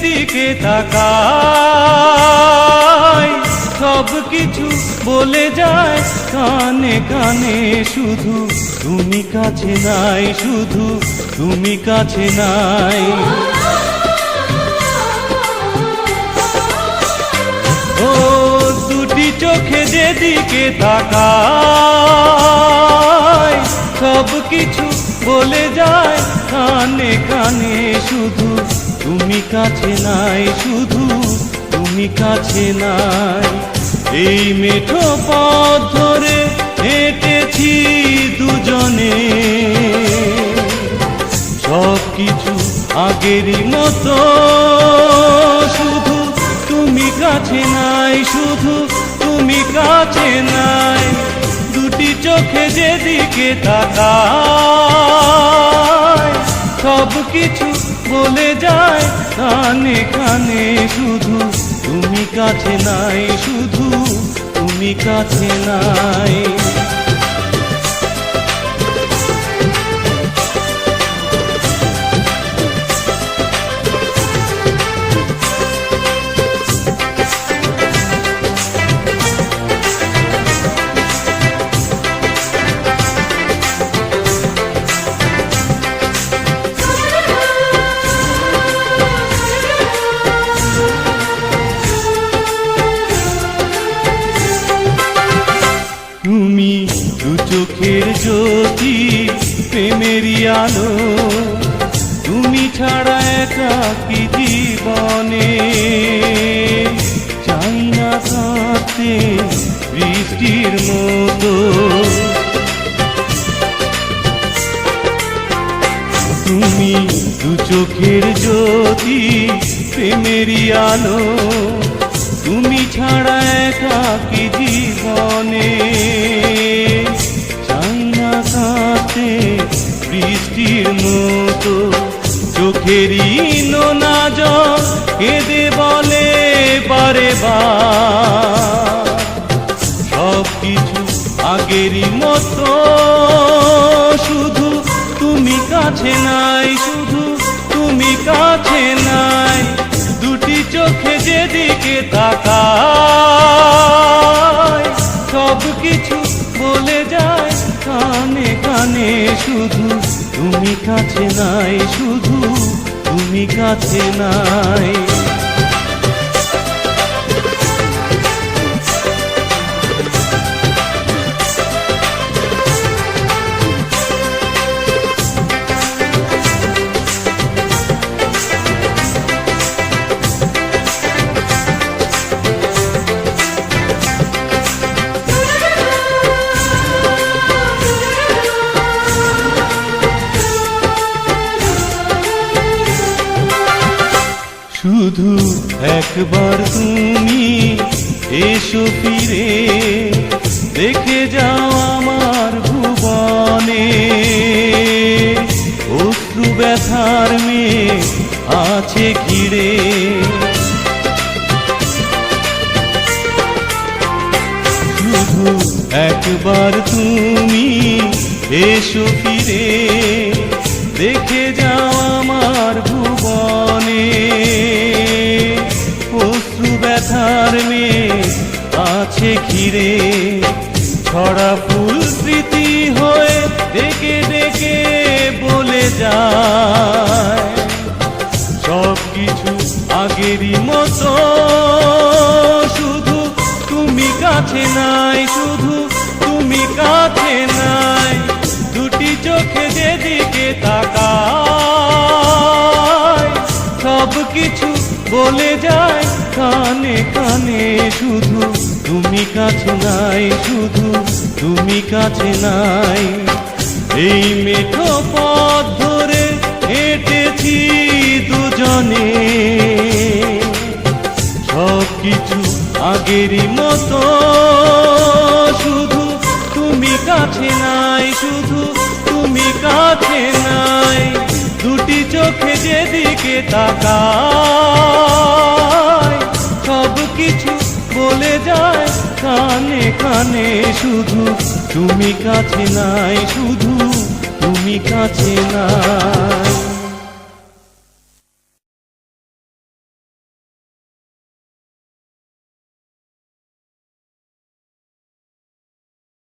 যেদিকে তাকাই সব কিছু বলে যায়, কানে কানে শুধু, তুমি কাছে নাই শুধু, তুমি কাছে নাই। ও দুটি চোখে যেদিকে তাকাই সব কিছু বলে যায়, কানে কানে শুধু তুমি কাছে নাই শুধু, তুমি কাছে নাই। এই মেঠো পথ ধরে হেঁটেছি দুজনে। সব কিছু আগেরই মতো, শুধু তুমি কাছে নাই, শুধু তুমি কাছে নাই। দুটি চোখে যেদিকে তাকায় সব কিছু বলে যায় কানে কানে শুধু তুমি কাছে নাই শুধু তুমি কাছে নাই। জ্যোতি প্রেমেরই আলো। তুমি ছাড়া একা কি জীবনে? চাই না কাঁদতে বৃষ্টির মতো। তুমি দু চোখের জ্যোতি, প্রেমেরই আলো। তুমি ছাড়া একা কি জীবনে? না বৃষ্টির মতো। চোখেরই নোনা জল বলে, বার সব কিছু আগেরই মতো। শুধু তুমি কাছে নাই, শুধু তুমি কাছে নাই। দুটি চোখে যেদিকে তাকায় সব কিছু বলে যায় কানে কানে শুধু তুমি কাছে নাই শুধু তুমি কাছে নাই। শুধু একবার তুমি এসো ফিরে, দেখে যাও আমার ভুবনে। অশ্রু ব্যথার মেয়ে আছে ঘিরে। শুধু একবার তুমি এসো ফিরে, দেখে যাও আমার ভুবনে। কাছে নাই, শুধু তুমি কাছে নাই। দুটি চোখে যেদিকে তাকায়, সব কিছু বলে যায় কানে কানে। শুধু তুমি কাছে নাই, শুধু তুমি কাছে নাই। এই মেঠো পথ ধরে হেঁটেছি দুজনে। আগেরই মতো। শুধু তুমি কাছে নাই, শুধু তুমি কাছে নাই। দুটি চোখে যেদিকে তাকায়, সব কিছু বলে যায় কানে কানে। শুধু তুমি কাছে নাই, শুধু তুমি কাছে নাই।